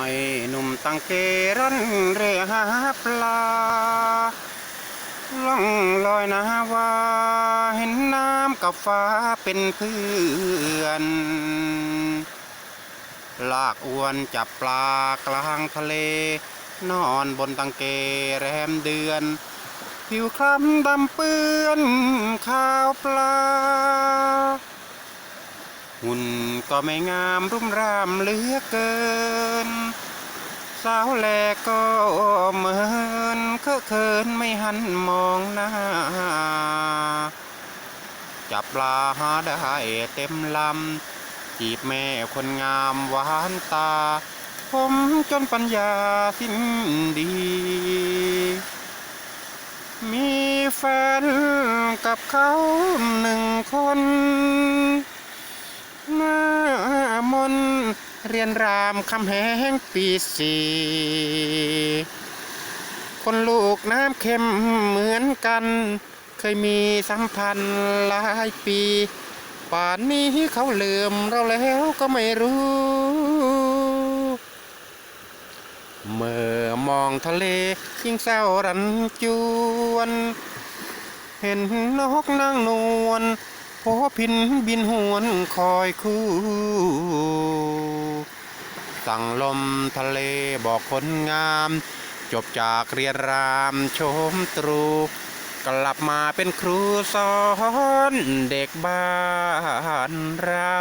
ไอ้หนุ่มตังเกร่อนเรือหาปลาล่องลอยนาวาเห็นน้ำกับฟ้าเป็นเพื่อนลากอวนจับปลากลางทะเล นอนบนตังเกแรมเดือน ผิวคล้ำดำเปื้อนข้าวปลา หุ่นก็ไม่งามรุ่มร่ามเหลือเกิน สาวแลก็เหมือนเคอะเขินไม่หันมองหน้า จับปลาหาได้เต็มลำ จีบแม่คนงามหวานตา ผมจนปัญญาสิ้นดี มีแฟนกับเขาหนึ่งคน หน้ามนต์ เรียนรามคำแหงปีสี่คนลูกน้ำเค็มเหมือนกัน เคยมีสัมพันธ์หลายปี ป่านนี้เขาลืมเราแล้วก็ไม่รู้ เมื่อมองทะเลยิ่งเศร้ารันจวน เห็นนกนางนวล พินบินหวนคอยคู่ สั่งลมทะเลบอกคนงาม จบจากเรียนรามชมตรู กลับมาเป็นครูสอนเด็กบ้านเรา